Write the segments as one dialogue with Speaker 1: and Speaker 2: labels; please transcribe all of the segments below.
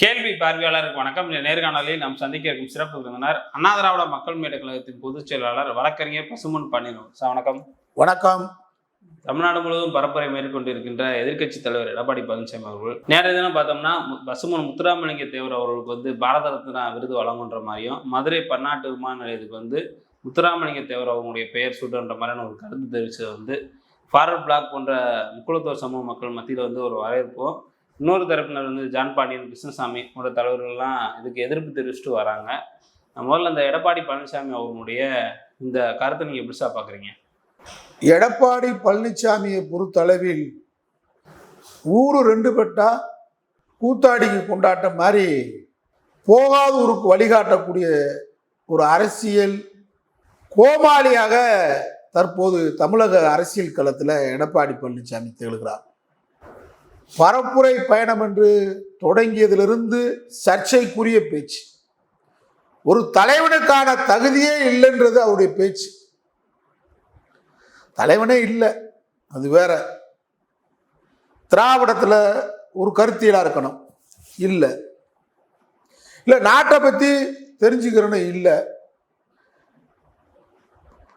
Speaker 1: கேள்வி பார்வையாளருக்கு வணக்கம். இந்த நேர்காணலில் நாம் சந்திக்க இருக்கும் சிறப்பு விருந்தினர் அண்ணா திராவிட மக்கள் மேடை கழகத்தின் பொதுச் செயலாளர் வழக்கறிஞர் பசுமன் பன்னீர் சார் வணக்கம்.
Speaker 2: வணக்கம்.
Speaker 1: தமிழ்நாடு முழுவதும் பரப்புரை மேற்கொண்டிருக்கின்ற எதிர்க்கட்சி தலைவர் எடப்பாடி பழனிசாமி அவர்கள் நேற்றைய தினம் பார்த்தோம்னா பசுமன் முத்துராமலிங்க தேவர் அவர்களுக்கு வந்து பாரத ரத்னா விருது வழங்குன்ற மாதிரியும் மதுரை பன்னாட்டு விமான நிலையத்துக்கு வந்து முத்துராமலிங்க தேவர் அவங்களுடைய பெயர் சூட்டுன்ற மாதிரியான ஒரு கருத்து தெரிவித்தது வந்து ஃபார்வர்ட் பிளாக் போன்ற முக்குளத்தோர் சமூக மக்கள் மத்தியில் வந்து ஒரு வரவேற்பும் இன்னொரு தரப்பினர் வந்து ஜான் பாண்டியன் கிருஷ்ணசாமி போன்ற தலைவர்கள்லாம் இதுக்கு எதிர்ப்பு தெரிவிச்சுட்டு வராங்க. முதல்ல இந்த எடப்பாடி பழனிசாமி அவர்களுடைய இந்த கருத்தை நீங்கள் எப்படி சார் பார்க்குறீங்க
Speaker 2: எடப்பாடி பழனிசாமியை பொறுத்தளவில் ஊரு ரெண்டு பெட்டா கூத்தாடிக்கு கொண்டாட்டம் மாதிரி போகாத ஊருக்கு வழிகாட்டக்கூடிய ஒரு அரசியல் கோமாளியாக தற்போது தமிழக அரசியல் களத்தில் எடப்பாடி பழனிசாமி திகழ்கிறார். பரப்புரை பயணம் என்று தொடங்கியதிலிருந்து சர்ச்சைக்குரிய பேச்சு. ஒரு தலைவனுக்கான தகுதியே இல்லைன்றது அவருடைய பேச்சு. தலைவனே இல்லை அது வேற. திராவிடத்தில் ஒரு கருத்தியலாக இருக்கணும். இல்லை. இல்லை நாட்டை பற்றி தெரிஞ்சுக்கிறேன்னு இல்லை.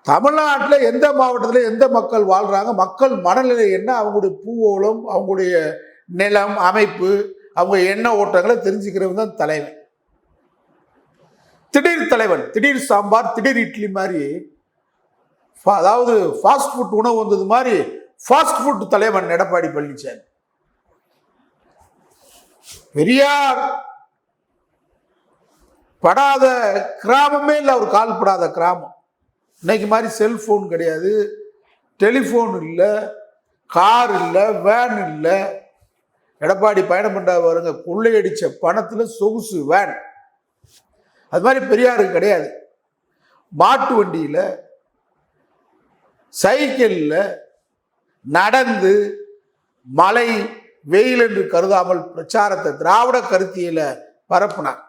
Speaker 2: தமிழ்நாட்டில் எந்த மாவட்டத்தில் எந்த மக்கள் வாழ்கிறாங்க மக்கள் மனநிலை என்ன? அவங்களுடைய பூவோலம் அவங்களுடைய நிலம் அமைப்பு அவங்க எண்ண ஓட்டங்களை தெரிஞ்சுக்கிறவங்க தான் தலைவன். திடீர் தலைவன் திடீர் சாம்பார் திடீர் இட்லி மாதிரி ஃபா- அதாவது ஃபாஸ்ட் ஃபுட் உணவு வந்தது மாதிரி ஃபாஸ்ட் ஃபுட் தலைவன் எடப்பாடி பழனிசாமி. பெரியார் படாத கிராமமே இல்லை அவர் கால் படாத கிராமம். இன்னைக்கு மாதிரி செல்ஃபோன் கிடையாது. டெலிஃபோன் இல்லை கார் இல்லை வேன் இல்லை. எடப்பாடி பயணம் பண்ண வருங்க கொள்ளையடித்த பணத்தில் சொகுசு வேன். அது மாதிரி பெரியாருக்கு கிடையாது. மாட்டு வண்டியில் சைக்கிளில் நடந்து மழை வெயில் என்று கருதாமல் பிரச்சாரத்தை திராவிட கருத்தியில் பரப்புனார்.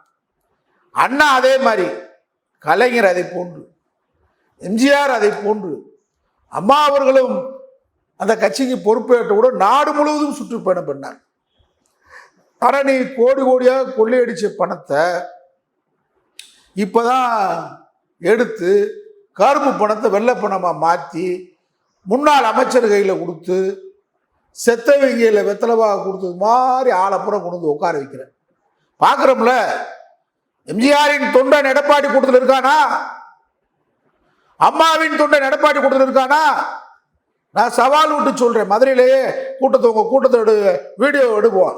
Speaker 2: அண்ணா அதே மாதிரி கலைஞர் அதை போன்று. எம்ஜிஆர் அதை போன்று அம்மா அவர்களும் அந்த கட்சிக்கு பொறுப்பேற்ற நாடு முழுவதும் சுற்றுப்பயணம் பண்ணார். ஆனால் நீ கோடி கோடியாக கொள்ளையடிச்ச பணத்தை இப்போதான் எடுத்து கருப்பு பணத்தை வெள்ளை பணமாக மாற்றி முன்னாள் அமைச்சர் கையில் கொடுத்து செத்தவங்கையில் வெத்தலவாக கொடுத்தது மாதிரி ஆளப்புறம் கொண்டு வந்து உட்கார வைக்கிறேன். பார்க்குறோம்ல எம்ஜிஆரின் தொண்டன் எடப்பாடி கூட்டத்தில் இருக்கானா? அம்மாவின் தொண்டை எடப்பாடி கொடுத்துருக்கானா? நான் சவால் விட்டு சொல்றேன். மதுரையிலேயே கூட்டத்தை உங்க கூட்டத்தை எடு வீடியோ எடுப்போம்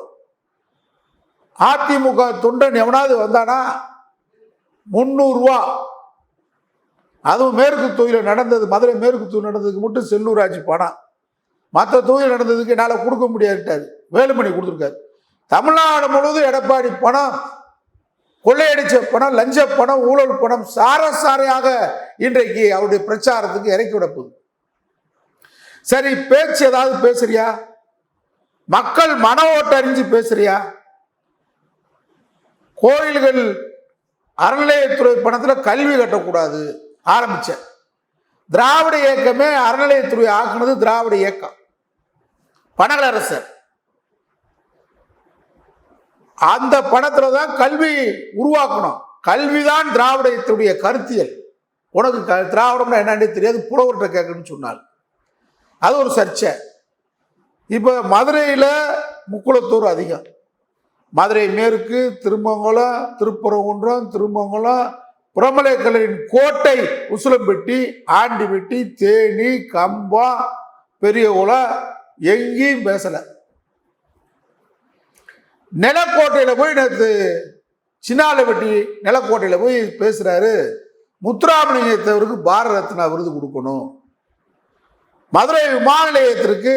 Speaker 2: அதிமுக தொண்டன் எவனாவது வந்தானா? முந்நூறுரூவா அதுவும் மேற்கு தொகுதியில் நடந்தது. மதுரை மேற்கு தொகுதி நடந்ததுக்கு மட்டும் செல்லூராட்சி பணம். மற்ற தொகுதியில் நடந்ததுக்கு என்னால் கொடுக்க முடியாதுட்டார். வேலுமணி கொடுத்துருக்காரு. தமிழ்நாடு முழுவதும் எடப்பாடி பணம் கொள்ளையடிச்ச பணம் லஞ்ச பணம் ஊழல் பணம் சாரசாரையாக இன்றைக்கு அவருடைய பிரச்சாரத்துக்கு இறக்கி விட போகுது. சரி பேச்சு ஏதாவது பேசுறியா? மக்கள் மன ஓட்டறிஞ்சு பேசுறியா? கோயில்கள் அறநிலையத்துறை பணத்தில் கல்வி கட்டக்கூடாது ஆரம்பித்தேன் திராவிட இயக்கமே அறநிலையத்துறை ஆக்குனது திராவிட இயக்கம். பனகலரசர். அந்த பணத்துல தான் கல்வி உருவாக்கணும். கல்விதான் திராவிடத்துடைய கருத்தியல். உனக்கு க திராவிடம்னா என்னன்னே தெரியாது புலவர்கிட்ட கேட்கணும்னு சொன்னால் அது ஒரு சர்ச்சை. இப்போ மதுரையில் முக்குளத்தூர் அதிகம். மதுரை மேற்கு திருமங்கலம் திருப்பரங்குன்றம் திருமங்கலம் புறமலைக்கல்லரின் கோட்டை உசிலம்பட்டி ஆண்டிபெட்டி தேனி கம்பம் பெரியகுளம் எங்கேயும் பேசலை. நிலக்கோட்டையில் போய் நேற்று சின்னாலப்பட்டி நிலக்கோட்டையில் போய் பேசுகிறாரு முத்துராமலிங்கத்தவருக்கு பாரத ரத்னா விருது கொடுக்கணும். மதுரை விமான நிலையத்திற்கு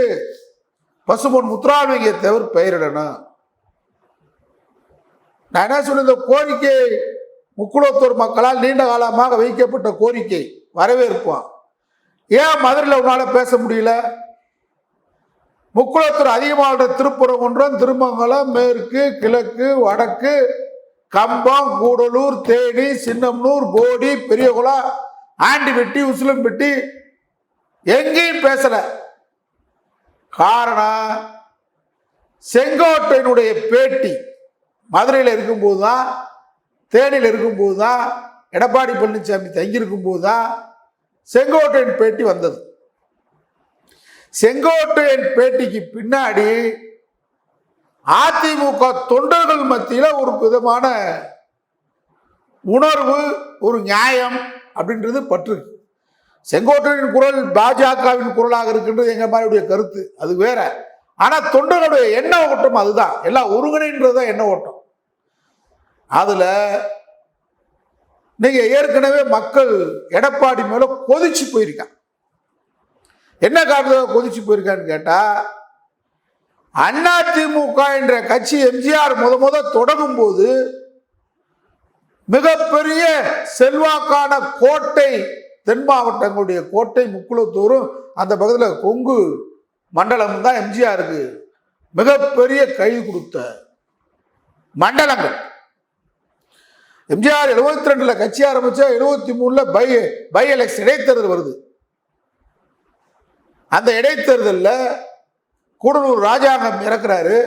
Speaker 2: பசுபொன் முத்துராமலிங்கத்தவர் பெயரிடணும். நான் என்ன சொன்ன இந்த கோரிக்கை முக்குளத்தூர் மக்களால் நீண்ட காலமாக வைக்கப்பட்ட கோரிக்கை வரவேற்போம். ஏன் மதுரையில் உன்னால் பேச முடியல? முக்குளத்தூர் அதிகமாக திருப்பரங்குன்றம் திருமங்கலம் மேற்கு கிழக்கு வடக்கு கம்பம் கூடலூர் தேனி சின்னம்னூர் போடி பெரியகுளம் ஆண்டிபெட்டி உசிலம்பட்டி எங்கேயும் பேசல. காரணம் செங்கோட்டையினுடைய பேட்டி மதுரையில் இருக்கும்போது தான் தேனியில் இருக்கும்போது தான் எடப்பாடி பழனிசாமி தங்கியிருக்கும்போது தான் செங்கோட்டையின் பேட்டி வந்தது. செங்கோட்டையன் பேட்டிக்கு பின்னாடி அதிமுக தொண்டர்கள் மத்தியில் ஒரு விதமான உணர்வு ஒரு நியாயம் அப்படின்றது பற்று செங்கோட்டையின் குரல் பாஜகவின் குரலாக இருக்கின்றது எங்கள் மாதிரியுடைய கருத்து அது வேற. ஆனால் தொண்டர்களுடைய எண்ண ஓட்டம் அதுதான். எல்லாம் ஒருங்கிணைன்றது தான் எண்ண ஓட்டம். அதில் நீங்கள் ஏற்கனவே மக்கள் எடப்பாடி மேலே கொதிச்சு போயிருக்கான் என்ன காரணத்துக்காக கொதிச்சு போயிருக்கான்னு கேட்டா அதிமுக என்ற கட்சி எம்ஜிஆர் முத முத தொடங்கும் போது மிகப்பெரிய செல்வாக்கான கோட்டை தென் மாவட்டங்களுடைய கோட்டை முக்குளத்தூரும் அந்த பகுதியில் கொங்கு மண்டலம் தான் எம்ஜிஆருக்கு மிகப்பெரிய கை கொடுத்த மண்டலங்கள். எம்ஜிஆர் எழுபத்தி ரெண்டுல கட்சி ஆரம்பிச்சா எழுபத்தி மூணுல பை பை எலெக்ஷன் இடைத்தேர்தல் வருது. அந்த இடைத்தேர்தலில் கூடலூர் ராஜாங்கம் இறக்குறாரு.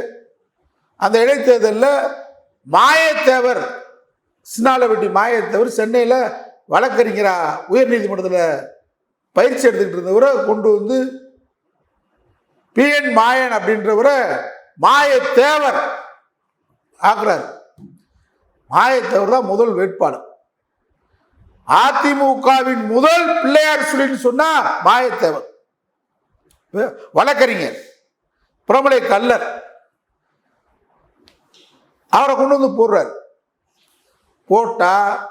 Speaker 2: அந்த இடைத்தேர்தலில் மாயத்தேவர் சின்னாலவெட்டி மாயத்தேவர் சென்னையில் வழக்கறிஞரா உயர்நீதிமன்றத்தில் பயிற்சி எடுத்துக்கிட்டு இருந்தவரை கொண்டு வந்து பி என் மாயன் அப்படின்றவரை மாயத்தேவர் ஆக்குறாரு. மாயத்தேவர் தான் முதல் வேட்பாளர். அதிமுகவின் முதல் பிள்ளையார் சொல்லின்னு சொன்னா மாயத்தேவர். வழக்கறிஞர் பிரபலை கல்லர் அவரை கொண்டு வந்து போடுறார். போட்டால்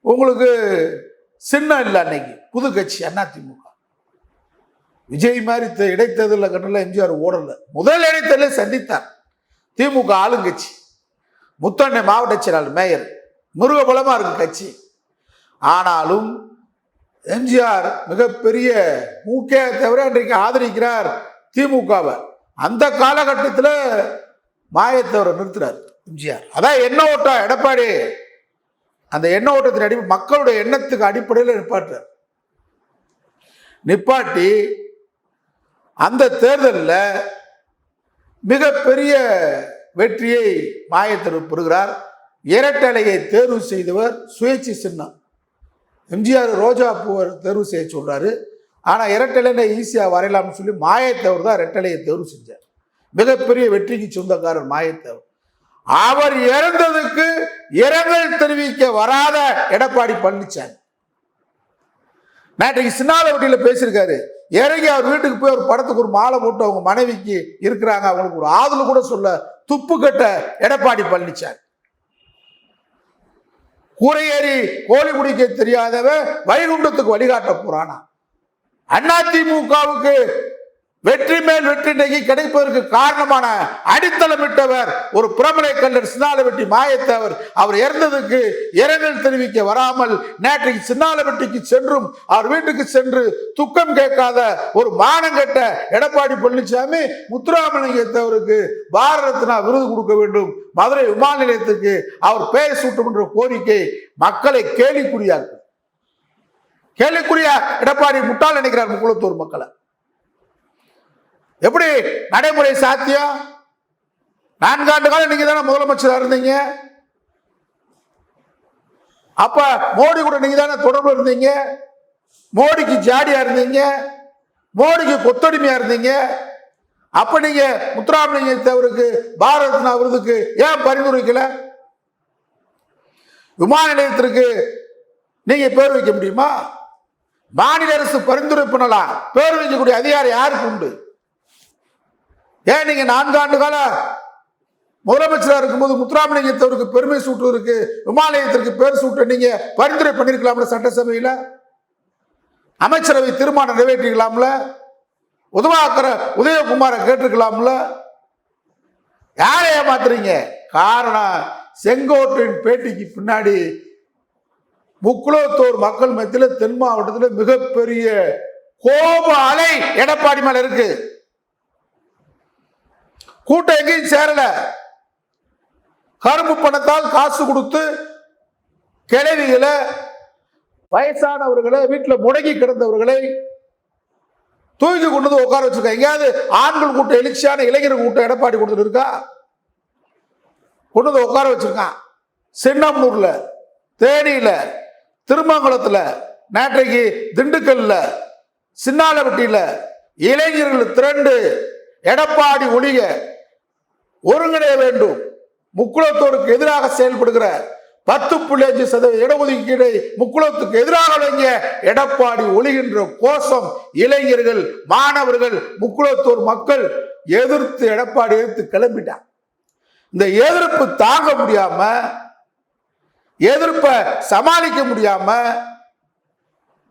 Speaker 2: உங்களுக்கு சின்னம் இல்லை அன்னைக்கு புது கட்சி அதிமுக. விஜய் மாதிரி தே- இடைத்தேர்தலில் கண்டல எம்ஜிஆர் ஓடலை. முதல் இடைத்தேர்தலை சந்தித்தார். திமுக ஆளுங்கட்சி. முத்தண்ணை மாவட்ட செயலாளர் மேயர். முருகபலமாக இருக்கு கட்சி. ஆனாலும் எம்ஜிஆர் மிகப்பெரிய மூக்கே தவிர இன்றைக்கு ஆதரிக்கிறார் திமுகவை. அந்த காலகட்டத்தில் மாயத்தவரை நிறுத்துறார் எம்ஜிஆர். அதான் எண்ண ஓட்டம் எடப்பாடி. அந்த எண்ண ஓட்டத்தின் அடி மக்களுடைய எண்ணத்துக்கு அடிப்படையில் நிப்பாட்டுறார். நிப்பாட்டி அந்த தேர்தலில் மிகப்பெரிய வெற்றியை மாயத்தர் பெறுகிறார். இரட்டலையை தேர்வு செய்தவர் சுயேட்சை சின்னம். எம்ஜிஆர் ரோஜா பூவை தேர்வு செய்ய சொல்கிறாரு ஆனால் இரட்டலைனை ஈஸியாக வரையலாம்னு சொல்லி மாயத்தவர் தான் இரட்டலையை தேர்வு செஞ்சார். மிகப்பெரிய வெற்றிக்கு சொந்தக்காரர் மாயத்தவர். அவர் இறந்ததுக்கு இரங்கல் தெரிவிக்க வராத எடப்பாடி பழனிசாமி நேற்றைக்கு சின்னாலவட்டியில் பேசியிருக்காரு. இறங்கி அவர் வீட்டுக்கு போய் ஒரு படத்துக்கு ஒரு மாலை போட்டு அவங்க மனைவிக்கு இருக்கிறாங்க. அவங்களுக்கு ஒரு ஆதல் கூட சொல்ல துப்பு கட்ட எடப்பாடி பழனிசாமி கூரையேறி கோழி குடிக்க தெரியாதவன் வைகுண்டத்துக்கு வழிகாட்ட போறானா? அதிமுகவுக்கு வெற்றி மேல் வெற்றி இன்றைக்கு கிடைப்பதற்கு காரணமான அடித்தளமிட்டவர் ஒரு பிரமலை கல்லர் சின்னாலவெட்டி மாயத்தவர் அவர் இறந்ததுக்கு இரங்கல் தெரிவிக்க வராமல் நேற்றைக்கு சின்னாலவெட்டிக்கு சென்றும் அவர் வீட்டுக்கு சென்று துக்கம் கேட்காத ஒரு மானங்கெட்ட எடப்பாடி பழனிசாமி முத்துராமலிங்கத்தவருக்கு பாரத ரத்னா விருது கொடுக்க வேண்டும். மதுரை விமான நிலையத்துக்கு அவர் பெயர் சூட்டும் என்ற கோரிக்கை மக்களை கேலிக்குறியாக்கு. கேலிக்குறியா? எடப்பாடி முட்டாள் நினைக்கிறார் குளத்தூர் மக்களை. எப்படி நடைமுறை சாத்தியம்? நான்காண்டு காலம் நீங்க தானே முதலமைச்சராக இருந்தீங்க. அப்ப மோடி கூட நீங்க தானே தொடர்பு இருந்தீங்க. மோடிக்கு ஜாடியா இருந்தீங்க. மோடிக்கு கொத்தடிமையா இருந்தீங்க. அப்ப நீங்க முத்துராமலிங்க தேவருக்கு பாரத ரத்னா விருதுக்கு ஏன் பரிந்துரைக்கல? விமான நிலையத்திற்கு நீங்க பேர் வைக்க முடியுமா? மாநில அரசு பரிந்துரை பண்ணலாம் பேர் வைக்கக்கூடிய அதிகாரம் யாருக்கு உண்டு? ஏன் நீங்க நான்கு ஆண்டு கால முதலமைச்சராக இருக்கும்போது முத்துராமலிங்கத்தவருக்கு பெருமை சூட்டுவதற்கு விமானயத்திற்கு பேர் சூட்ட நீங்க பரிந்துரை பண்ணியிருக்கலாம்ல சட்டசபையில்? அமைச்சரவை தீர்மானம் நிறைவேற்றிக்கலாம்ல உதவாக்கிற உதயகுமாரை கேட்டிருக்கலாம்ல? யாரை ஏமாத்துறீங்க? காரணம் செங்கோட்டையின் பேட்டிக்கு பின்னாடி முக்குளத்தோர் மக்கள் மத்தியில் தென் மாவட்டத்தில் மிகப்பெரிய கோப அலை எடப்பாடி மேல இருக்கு. கூட்டம் எங்கேயும் சேரல. கரும்பு பணத்தால் காசு கொடுத்து கிழவிகளை வயசானவர்களை வீட்டில் முடங்கி கிடந்தவர்களை தூக்கி கொண்டு வந்து உட்கார வச்சிருக்கா எங்கேயாவது ஆண்கள் கூட்டம் எழுச்சியான இளைஞர் கூட்டம் எடப்பாடி கொடுத்துட்டு இருக்கா? கொண்டு வந்து உட்கார வச்சிருக்கான் சின்னம்மூர்ல தேனியில திருமங்கலத்துல நேற்றைக்கு திண்டுக்கல்ல சின்னாலவட்டியில இளைஞர்கள் திரண்டு எடப்பாடி ஒழிய ஒருங்கிணைய வேண்டும். முக்குளத்தோருக்கு எதிராக செயல்படுகிற பத்து புள்ளி அஞ்சு சதவீத இடஒதுக்கீடை முக்குளத்துக்கு எதிராக வழங்கிய எடப்பாடி ஒழிகின்ற கோஷம் இளைஞர்கள் மாணவர்கள் முக்குளத்தூர் மக்கள் எதிர்த்து எடப்பாடி எதிர்த்து கிளம்பிட்டாங்க இந்த எதிர்ப்பு தாங்க முடியாம எதிர்ப்பை சமாளிக்க முடியாம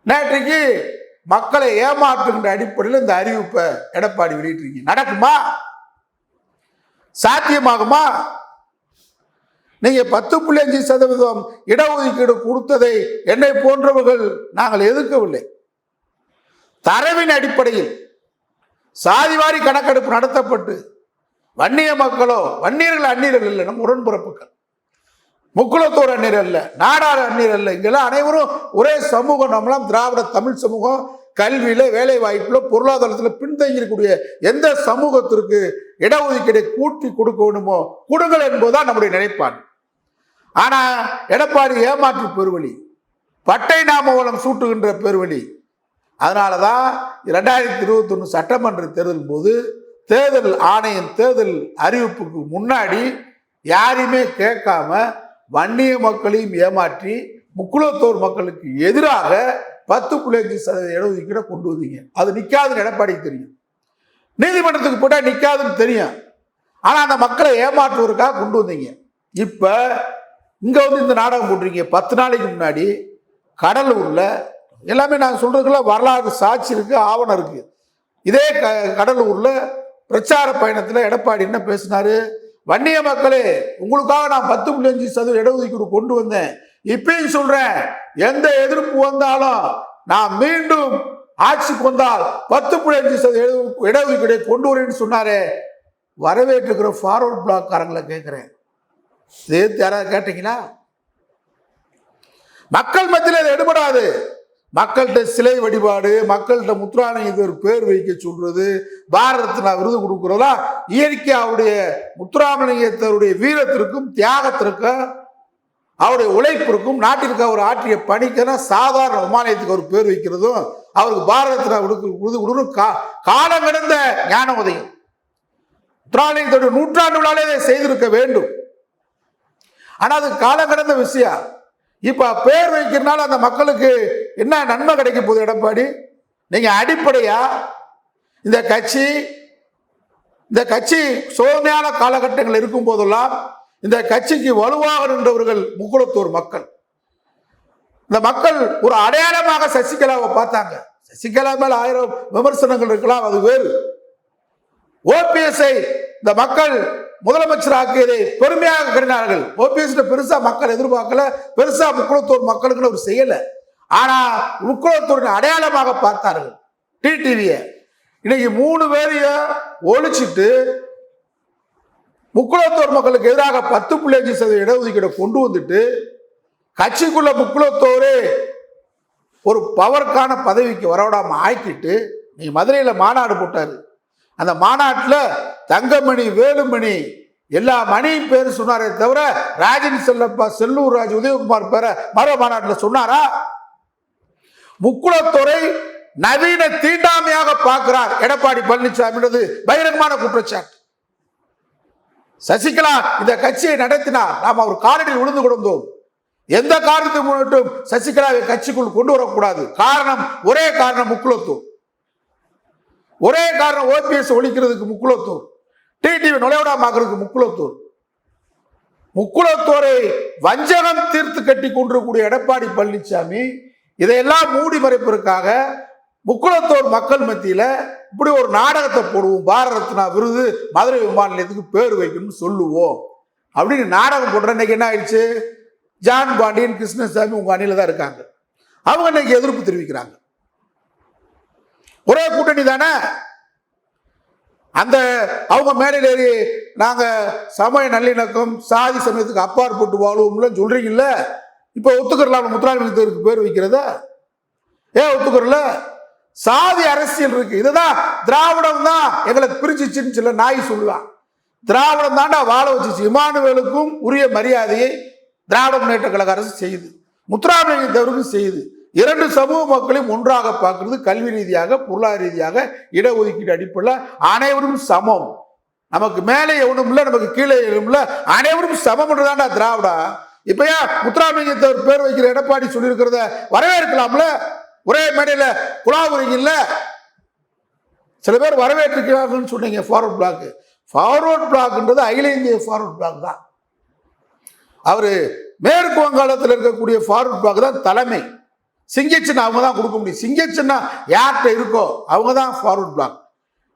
Speaker 2: நேற்றைக்கு மக்களை ஏமாற்றுகின்ற அடிப்படையில் இந்த அறிவிப்பை எடப்பாடி வெளியிட்டிருக்கீங்க. நடக்குமா? சாத்தியமாகுமா? நீங்க பத்து புள்ளி அஞ்சு சதவீதம் இடஒதுக்கீடு கொடுத்ததை என்னை போன்றவர்கள் நாங்கள் எதிர்க்கவில்லை. தரவின் அடிப்படையில் சாதிவாரி கணக்கெடுப்பு நடத்தப்பட்டு வன்னிய மக்களோ வன்னியர்கள் அந்நியர்கள் இல்லை நம் உடன்பிறப்புகள் முக்குளத்தோர் அந்நியர் அல்ல நாடார் அந்நியர் அல்ல. இங்கெல்லாம் அனைவரும் ஒரே சமூகம். நம்மளாம் திராவிட தமிழ் சமூகம் கல்வியில வேலை வாய்ப்புல பொருளாதாரத்துல பின்தங்கியிருக்கக்கூடிய எந்த சமூகத்திற்கு இடஒதுக்கீடை கூட்டி கொடுக்க வேண்டுமோ கொடுங்கள் என்பதுதான் நம்முடைய நிலைப்பாடு ஆனா எடப்பாடி ஏமாற்று பெருவழி பட்டை நாமவலம் சூட்டுகின்ற பெருவழி அதனால தான் ரெண்டாயிரத்தி இருபத்தொன்று சட்டமன்ற தேர்தல் போது தேர்தல் ஆணையம் தேர்தல் அறிவிப்புக்கு முன்னாடி யாரையுமே கேட்காம வன்னிய மக்களையும் ஏமாற்றி முக்குளத்தோர் மக்களுக்கு எதிராக பத்து புள்ளி அஞ்சு சதவீத இடஒதுக்கீடை கொண்டு வந்தீங்க. அது நிற்காதுன்னு எடப்பாடிக்கு தெரியும். நீதிமன்றத்துக்கு போட்டால் நிற்காதுன்னு தெரியும். ஆனால் அந்த மக்களை ஏமாற்றுவதற்காக கொண்டு வந்தீங்க. இப்போ இங்கே வந்து இந்த நாடகம் போட்டிருக்கீங்க. பத்து நாளைக்கு முன்னாடி கடலூரில் எல்லாமே நாங்கள் சொல்கிறதுக்குள்ள வரலாறு சாட்சி இருக்குது ஆவணம் இருக்குது இதே க கடலூரில் பிரச்சார பயணத்தில் எடப்பாடி என்ன பேசினாரு? வன்னிய மக்களே உங்களுக்காக நான் பத்து புள்ளி அஞ்சு சதவீத இடஒதுக்கீடு கொண்டு வந்தேன். இப்பயும் சொல்றேன் எந்த எதிர்ப்பு வந்தாலும் நான் மீண்டும் ஆட்சிக்கு வந்தால் பத்து புள்ளி அஞ்சு சதவீத இட- இடஒதுக்கீடை கொண்டு வரேன்னு சொன்னாரே. வரவேற்றுக்கிற ஃபார்வர்ட் பிளாக்காரங்களை கேட்குறேன். சேர்த்து யாராவது கேட்டீங்களா? மக்கள் மத்தியில் இது எடுபடாது. மக்கள்கிட்ட சிலை வழிபாடு மக்கள்கிட்ட முத்துராமலிங்கத்தர் ஒரு பேர் வைக்க சொல்றது பாரதத்தில் விருது கொடுக்குறதா இயற்கை அவருடைய முத்துராமலிங்கத்தருடைய வீரத்திற்கும் தியாகத்திற்கும் அவருடைய உழைப்பிற்கும் நாட்டிற்கு அவர் ஆற்றிய பணிக்கெல்லாம் சாதாரண விமானயத்துக்கு அவர் பேர் வைக்கிறதும் அவருக்கு பாரதத்தில் விருது விருது கொடுக்கணும். கா காலம் கிடந்த ஞான உதயம் முத்துராமலிங்கத்துடைய நூற்றாண்டு விழாலே செய்திருக்க வேண்டும். ஆனால் அது காலம் கடந்த விஷயம். இப்ப பேர் வைக்கிறதுனால அந்த மக்களுக்கு என்ன நன்மை கிடைக்க போகுது எடப்பாடி? நீங்கள் அடிப்படையாக இந்த கட்சி இந்த கட்சி சோதனையான காலகட்டங்கள் இருக்கும் போதெல்லாம் இந்த கட்சிக்கு வலுவாக நின்றவர்கள் முக்குளத்தூர் மக்கள். இந்த மக்கள் ஒரு அடையாளமாக சசிகலாவை பார்த்தாங்க. சசிகலா மேல ஆயிரம் விமர்சனங்கள் இருக்கலாம் அது வேறு. ஓபிஎஸ்ஐ இந்த மக்கள் முதலமைச்சர் ஆக்கியதை பெருமையாக கருதினார்கள் ஓபிஎஸ் பெருசா மக்கள் எதிர்பார்க்கல பெருசா முக்குளத்தூர் மக்களுக்குன்னு ஒரு செய்யலை. ஆனா முக்குளத்தூரின் அடையாளமாக பார்த்தார்கள். டிடிவியை. இன்னைக்கு மூணு பேரையும் ஒழிச்சிட்டு முக்குளத்தோர் மக்களுக்கு எதிராக பத்து புள்ளி அஞ்சு சதவீத இடஒதுக்கீடு கொண்டு வந்துட்டு கட்சிக்குள்ள முக்குளத்தோரே ஒரு பவருக்கான பதவிக்கு வரவிடாம ஆக்கிட்டு நீ மதுரையில் மாநாடு போட்டாரு. அந்த மாநாட்டில் தங்கமணி வேலுமணி எல்லா மணியும் பேர் சொன்னாரே தவிர ராஜன் செல்லப்பா செல்லூர் ராஜ் உதயகுமார் பேர மர மாநாட்டில் சொன்னாரா? முக்குளத்துறை நவீன தீண்டாமையாக பார்க்கிறார். எடப்பாடி பழனிசாமின்றது பகிரங்கமான குற்றச்சாட்டு. சசிகலா இந்த கட்சியை நடத்தினார். நாம் அவர் காலடியில் விழுந்து கொடுத்தோம் எந்த காரணத்தை முன்னிட்டும் சசிகலாவை கட்சிக்குள் கொண்டு வரக்கூடாது? காரணம் ஒரே காரணம் முக்குளத்தூர். ஒரே காரணம் ஓபிஎஸ் ஒழிக்கிறதுக்கு முக்குளத்தூர். டிடிவி நுழைவிடாமாக்குறதுக்கு முக்குளத்தூர். முக்குளத்தோரை வஞ்சகம் தீர்த்து கட்டி கொண்டிருக்கக்கூடிய எடப்பாடி பழனிசாமி இதையெல்லாம் மூடி மறைப்பதற்காக முக்குளத்தோர் மக்கள் மத்தியில இப்படி ஒரு நாடகத்தை போடுவோம். பாரத ரத்னா விருது மதுரை விமான நிலையத்துக்கு பேர் வைக்கணும்னு சொல்லுவோம். அப்படின்னு நாடகம் போடுற இன்னைக்கு என்ன ஆயிடுச்சு? ஜான் பாண்டியன் கிருஷ்ணசாமி உங்க அணியில தான் இருக்காங்க. அவங்க இன்னைக்கு எதிர்ப்பு தெரிவிக்கிறாங்க. ஒரே கூட்டணி தானே? அந்த அவங்க மேடையில் ஏறி நாங்கள் சமய நல்லிணக்கம் சாதி சமயத்துக்கு அப்பாற்பட்டு வாழ்வோம்ல சொல்றீங்கல்ல? இப்போ ஒத்துக்கிறலாம் முத்துராமலிங்கத்திற்கு பேர் வைக்கிறத? ஏன் ஒத்துக்கரல சாதி அரசியல் இருக்கு. இதுதான் திராவிடம் தான் எங்களை பிரிச்சுச்சுன்னு சொல்ல நாய் சொல்லலாம். திராவிடம் தாண்டா வாழ வச்சுச்சு. இமானுவேலுக்கும் உரிய மரியாதையை திராவிட முன்னேற்ற கழக அரசு செய்யுது. முத்துராமலிங்கத்தவருக்கும் செய்யுது. இரண்டு சமூக மக்களையும் ஒன்றாக பார்க்கறது கல்வி ரீதியாக பொருளாதார ரீதியாக இடஒதுக்கீடு அடிப்படையில் அனைவரும் சமம். நமக்கு மேலே எவனும் இல்லை நமக்கு கீழே எவனும் இல்லை அனைவரும் சமம்ன்றதாண்டா திராவிடா இப்பயா ஏன் பேர் வைக்கிற எடப்பாடி சொல்லியிருக்கிறத வரவேற்கலாம்ல? ஒரே மேடையில குழாவுறீங்கல்ல சில பேர் வரவேற்றிருக்கிறார்கள்னு சொன்னீங்க ஃபார்வர்ட் பிளாக் ஃபார்வர்ட் பிளாக்ன்றது அகில இந்திய ஃபார்வர்ட் பிளாக் தான். அவர் மேற்கு வங்காளத்தில் இருக்கக்கூடிய ஃபார்வர்ட் பிளாக் தான் தலைமை. சிங்கச்சின்ன அவங்க தான் கொடுக்க முடியும். சிங்கச்சின்னா யார்கிட்ட இருக்கோ அவங்க தான் ஃபார்வர்ட் பிளாக்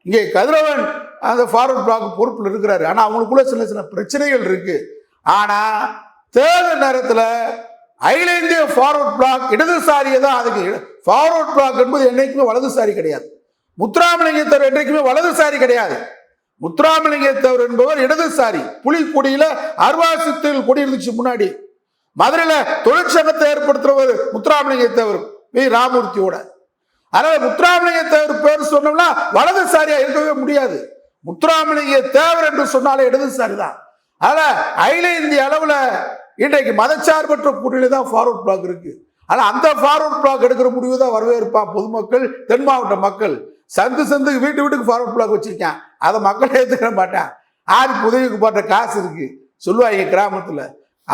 Speaker 2: இங்கே கதிரவன் அந்த ஃபார்வர்ட் பிளாக் பொறுப்பில் இருக்கிறாரு. ஆனால் அவங்களுக்குள்ள சில சில பிரச்சனைகள் இருக்குது ஆனால் தேர்தல் நேரத்தில் அகில இந்திய ஃபார்வர்ட் பிளாக் இடதுசாரியை தான் அதுக்கு ஃபார்வர்ட் பிளாக் என்பது என்றைக்குமே வலதுசாரி கிடையாது. முத்துராமலிங்கத்தவர் என்றைக்குமே வலதுசாரி கிடையாது. முத்துராமலிங்கத்தவர் என்பவர் இடதுசாரி. புலிக்குடியில அர்வாசித்தில் குடியிருந்துச்சு முன்னாடி. மதுரையில் தொழிற்சங்கத்தை ஏற்படுத்துறவர் முத்துராமலிங்கத்தவர் வி. ராமூர்த்தியோட. அதனால முத்துராமலிங்க தேவர் பேர் சொன்னோம்னா வலதுசாரியா இருக்கவே முடியாது. முத்துராமலிங்க தேவர் என்று சொன்னாலே இடதுசாரி தான். அதனால அகில இந்திய அளவுல இன்றைக்கு மதச்சார்பற்ற கூட்டணி தான் ஃபார்வர்ட் பிளாக் இருக்கு. ஆனால் அந்த ஃபார்வர்ட் பிளாக் எடுக்கிற முடிவு தான் வரவேற்பான் பொதுமக்கள் தென் மாவட்ட மக்கள். சந்து சந்துக்கு வீட்டு வீட்டுக்கு ஃபார்வர்ட் பிளாக் வச்சிருக்கேன். அதை மக்கள் ஏத்துக்கிற மாட்டேன். ஆருக்கு உதவிக்கு போட்ட காசு இருக்கு. சொல்லுவாங்க கிராமத்தில்.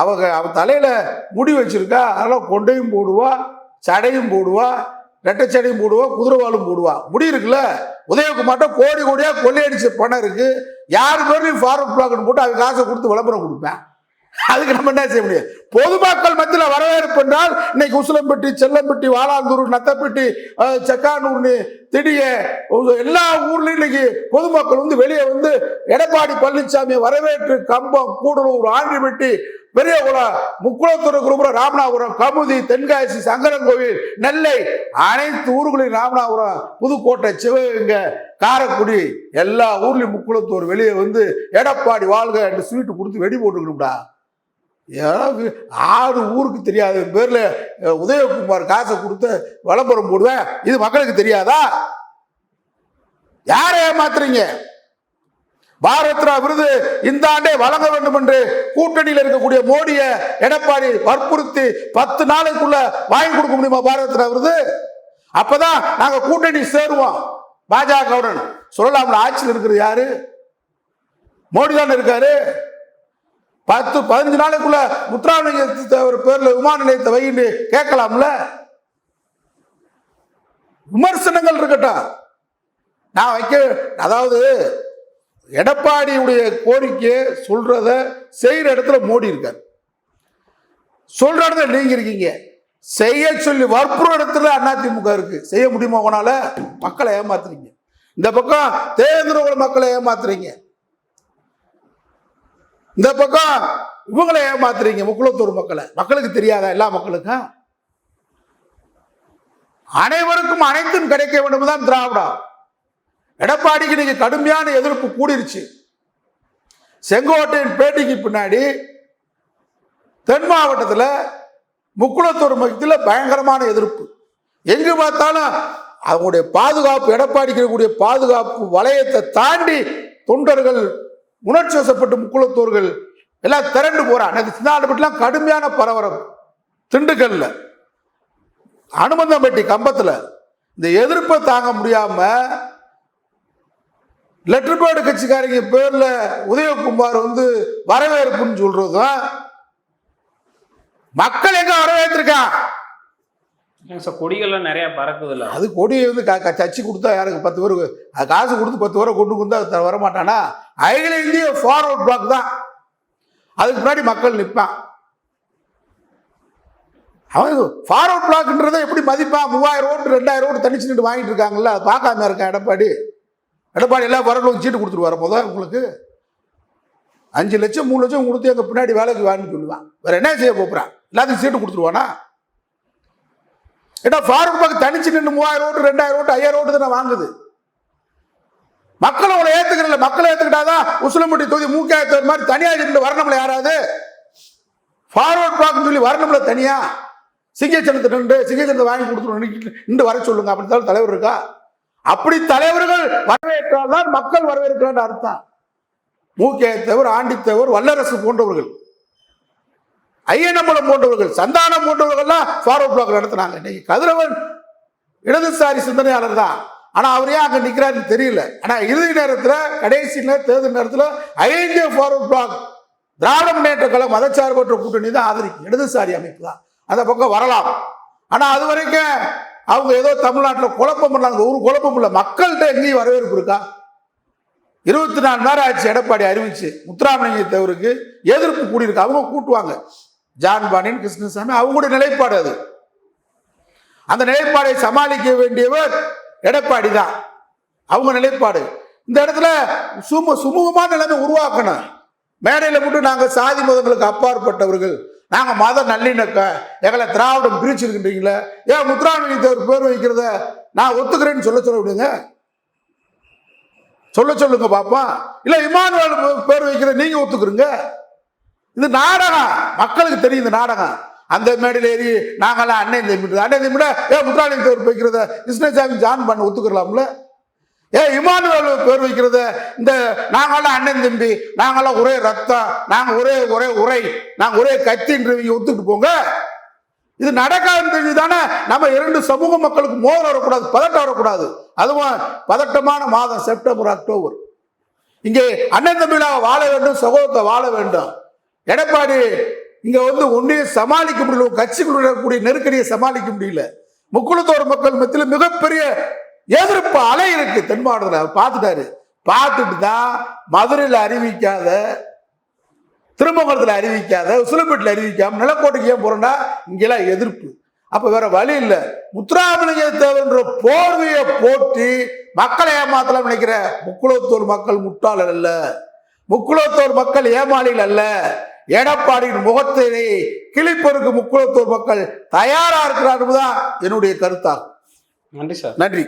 Speaker 2: அவங்க அவன் தலையில முடி வச்சிருக்கா. அதெல்லாம் கொண்டையும் போடுவா சடையும் போடுவா ரெட்டச்சடையும் போடுவா குதிரவாலும் போடுவா. முடி இருக்குல்ல? உதயகுமார்ட்ட கோடி கோடியாக கொள்ளையடிச்ச பணம் இருக்கு. யார் பேர்லையும் ஃபார்வர்ட் பிளாக்னு போட்டு அவங்க காசை கொடுத்து விளம்பரம் கொடுப்பேன். அதுக்கு நம்ம என்ன செய்ய முடியும்? பொதுமக்கள் மத்தியில் வரவேற்பு என்றால் இன்னைக்கு உசிலம்பட்டி செல்லம்பட்டி வாலாந்தூர் நத்தப்பட்டி செக்கானூர்னு திடிய எல்லா ஊர்லயும் இன்னைக்கு பொதுமக்கள் வந்து வெளியே வந்து எடப்பாடி பழனிசாமி வரவேற்று கம்பம் கூடலூர் ஆண்டிப்பட்டி பெரியகுளம் முக்குளத்தூர் குருபுரம் ராமநாதபுரம் கமுதி தென்காசி சங்கரன்கோவில் நெல்லை அனைத்து ஊர்களிலும் ராமநாதபுரம் புதுக்கோட்டை சிவகங்கை காரைக்குடி எல்லா ஊர்லயும் முக்குளத்தூர் வெளியே வந்து எடப்பாடி வாழ்க என்று ஸ்வீட்டு கொடுத்து வெடி போட்டுக்கணும்டா. ஏதாவது ஆறு ஊருக்கு தெரியாத. பேரில் உதயகுமார் காசை கொடுத்து விளம்பரம் போடுவேன். இது மக்களுக்கு தெரியாதா? யாரை ஏமாத்துறீங்க? பாரத்ரா விருது இந்த ஆண்டே வழங்க வேண்டும் என்று கூட்டணியில் இருக்கக்கூடிய மோடியை எடப்பாடி வற்புறுத்தி பத்து நாளுக்குள்ள வாங்கி கொடுக்க முடியுமா பாரத்ரா விருது? அப்பதான் நாங்க கூட்டணி சேருவோம். பாஜகவுடன். சொல்லலாம்ல ஆட்சியில் இருக்கிறது யாரு? மோடி தானே இருக்காரு. பத்து பதினஞ்சு நாளைக்குள்ள முத்துராமலிங்க தேவர் பேர்ல விமான நிலையத்தை வைன்னு கேட்கலாம்ல? விமர்சனங்கள் இருக்கட்டும். நான் வைக்க அதாவது எடப்பாடியுடைய கோரிக்கையை சொல்றத செய்யற இடத்துல மோடி இருக்கார். சொல்ற இடத்துல நீங்க இருக்கீங்க. செய்ய சொல்லி வற்புற இடத்துல அதிமுக இருக்கு. செய்ய முடியுமா உங்களால? மக்களை ஏமாத்துறீங்க. இந்த பக்கம் தேவேந்திர மக்களை ஏமாத்துறீங்க. இந்த பக்கம் இவங்களை ஏமாத்துறீங்க முக்குளத்தூர் மக்களை. மக்களுக்கு தெரியாதா எல்லா மக்களுக்கும் அனைவருக்கும் அனைத்தும் கிடைக்க வேண்டும் தான் திராவிடம். எடப்பாடிக்கு நீங்க கடுமையான எதிர்ப்பு கூடிருச்சு. செங்கோட்டையின் பேட்டிக்கு பின்னாடி தென் மாவட்டத்தில் முக்குளத்தூர் மக்கத்தில் பயங்கரமான எதிர்ப்பு. எங்கு பார்த்தாலும் அவங்களுடைய பாதுகாப்பு எடப்பாடிக்கு இருக்கக்கூடிய பாதுகாப்பு வளையத்தை தாண்டி தொண்டர்கள் உணர்ச்சி வசப்பட்டு முக்குளத்தோர்கள் எல்லாம் திரண்டு போறான் எனக்கு சின்னாடுபட்டுலாம் கடுமையான பரபரப்பு. திண்டுக்கல்ல. அனுமந்தம்பட்டி கம்பத்தில் இந்த எதிர்ப்பை தாங்க முடியாம லெட்டர் பேர்டு கட்சிக்காரங்க பேர்ல உதயகுமார் வந்து வரவேற்புன்னு சொல்றதும் மக்கள் எங்க வரவேற்றிருக்கான்
Speaker 1: கொடிகள்லாம் நிறைய பறக்குதுல்ல.
Speaker 2: அது கொடியை வந்து க- க- கொடுத்தா யாருக்கு? பத்து பேருக்கு. அது காசு கொடுத்து பத்து பேரை கொண்டு கொடுத்தா வர வரமாட்டானா? அகில இந்திய ஃபார்வர்ட் பிளாக் தான். அதுக்கு முன்னாடி மக்கள் நிற்பான் அவன் ஃபார்வர்ட் பிளாக்ன்றதை எப்படி மதிப்பான்? மூவாயிரம் ஓட்டு ரெண்டாயிரம் ஓட்டு தனிச்சு நின்று வாங்கிட்டு இருக்காங்கல்ல அது பார்க்காம இருக்கான் எடப்பாடி? எடப்பாடி எல்லாம் வரணும் சீட்டு கொடுத்துட்டு வர போதும் உங்களுக்கு? அஞ்சு லட்சம் மூணு லட்சம் கொடுத்து எங்கள் பின்னாடி வேலைக்கு வாங்கன்னு சொல்லுவான். வேறு என்ன செய்ய போகிறான் எல்லாத்துக்கும் சீட்டு கொடுத்துருவானா? ஏன்னா ஃபாரூக் பக்கம் தனிச்சு நின்று மூவாயிரம் ஓட்டு ரெண்டாயிரம் ஓட்டு ஐயாயிரம் ஓட்டு தானே வாங்குது. மக்களை அவளை ஏத்துக்கிறல மக்களை ஏத்துக்கிட்டாதான் உசிலம்பட்டி தொகுதி மூக்காயத்தவர் மாதிரி தனியாக நின்று வரணும்ல யாராவது? ஃபார்வர்ட் பிளாக்னு சொல்லி வரணும்ல தனியா? சிங்கச்சனத்தை நின்று சிங்கச்சனத்தை வாங்கி கொடுத்துருவோம் நின்று வர சொல்லுங்க. அப்படி தலைவர் இருக்கா? அப்படி தலைவர்கள் வரவேற்றால் தான் மக்கள் வரவேற்கிறான்னு அர்த்தம். மூக்கேத்தவர் ஆண்டித்தவர் வல்லரசு போன்றவர்கள். ஐயனம்பலம் போன்றவர்கள் சந்தானம் போன்றவர்கள்லாம் ஃபார்வர்ட் பிளாக் நடத்தினாங்க. இன்னைக்கு கதிரவன் இடதுசாரி சிந்தனையாளர் தான். ஆனால் அவர் ஏன் அங்கே நிற்கிறாருன்னு தெரியல. ஆனால் இறுதி நேரத்தில் கடைசி நேரம் தேர்தல் நேரத்தில் ஐந்திய ஃபார்வர்ட் பிளாக் திராவிட முன்னேற்ற கழகம் மதச்சார்பற்ற கூட்டணி தான் ஆதரிக்கும். இடதுசாரி அமைப்பு தான். அந்த பக்கம் வரலாம். ஆனால் அது வரைக்கும் அவங்க ஏதோ தமிழ்நாட்டில் குழப்பம் பண்ணாங்க. ஒரு குழப்பம் இல்லை. மக்கள்கிட்ட எங்கேயும் வரவேற்பு இருக்கா? இருபத்தி நாலு நேரம் ஆச்சு. எடப்பாடி அறிவிச்சு. முத்துராமலிங்க தேவருக்கு எதிர்ப்பு கூடியிருக்கு. அவங்க கூட்டுவாங்க. ஜான் பாண்டியன் கிருஷ்ணசாமி அவங்களுடைய நிலைப்பாடு அது. அந்த நிலைப்பாடை சமாளிக்க வேண்டியவர் எடப்பாடி தான். அவங்க நிலைப்பாடு. இந்த இடத்துல சும சுமூகமான நிலைமை உருவாக்கணும். மேடையில் மட்டும் நாங்கள் சாதி மதங்களுக்கு அப்பாற்பட்டவர்கள். நாங்கள் மத நல்லிணக்க எங்களை திராவிடம் பிரிச்சிருக்கின்றீங்களே ஏன் முத்துராமலிங்க பேர் வைக்கிறத நான் ஒத்துக்கிறேன்னு சொல்ல சொல்ல விடுங்க. சொல்ல சொல்லுங்க பாப்பா. இல்லை இமானுவல் பேர் வைக்கிற நீங்க ஒத்துக்குறீங்க. இது நாடகம். மக்களுக்கு தெரியும் இந்த நாடகம். அந்த மேடையில் ஏறி நாங்களாம் அண்ணன் தம்பி அண்ணன் தம்பிட ஏ முத்துராமலிங்க பேர் வைக்கிறத கிருஷ்ணசாமி ஜான் பண்ண ஒத்துக்கலாம்ல? ஏ இமானுவேல் பேர் வைக்கிறத இந்த நாங்கெல்லாம் அண்ணன் தம்பி நாங்களாம் ஒரே ரத்தம் நாங்கள் ஒரே ஒரே உரை நாங்கள் ஒரே கத்தின்றவங்க ஒத்துக்கிட்டு போங்க. இது நடக்காதுன்னு தெரிஞ்சு தானே நம்ம இரண்டு சமூக மக்களுக்கு மோதல் வரக்கூடாது பதட்டம் வரக்கூடாது. அதுவும் பதட்டமான மாதம் செப்டம்பர் அக்டோபர். இங்கே அண்ணன் தம்பிகளாக வாழ வேண்டும் சகோதரத்தை வாழ வேண்டும். எடப்பாடி இங்க வந்து ஒன்றையும் சமாளிக்க முடியல ஒரு கட்சிக்குள்ள இருக்கக்கூடிய நெருக்கடியை சமாளிக்க முடியல. முக்குளத்தோர் மக்கள் மத்தியில் மிகப்பெரிய எதிர்ப்பு அலை இருக்கு தென் மாவட்டத்தில். அவர் பார்த்துட்டாரு. பார்த்துட்டு தான் மதுரையில் அறிவிக்காத திருமங்கலத்தில் அறிவிக்காத சுலம்பேட்டில் அறிவிக்காம நிலக்கோட்டைக்கு ஏன் போறோம்னா இங்கெல்லாம் எதிர்ப்பு. அப்ப வேற வழி இல்லை. முத்துராமலிங்க தேவன்ற போர்வையை போட்டி மக்களை ஏமாத்தலாம் நினைக்கிற முக்குளத்தூர் மக்கள் முட்டாளர் அல்ல. முக்குளத்தூர் மக்கள் ஏமாளிகள் அல்ல. எடப்பாடியின் முகத்தினை கிழிப்பதற்கு முக்குளத்தூர் மக்கள் தயாரா இருக்கிறார் என்பதுதான் என்னுடைய கருத்தாகும்.
Speaker 1: நன்றி சார்.
Speaker 2: நன்றி.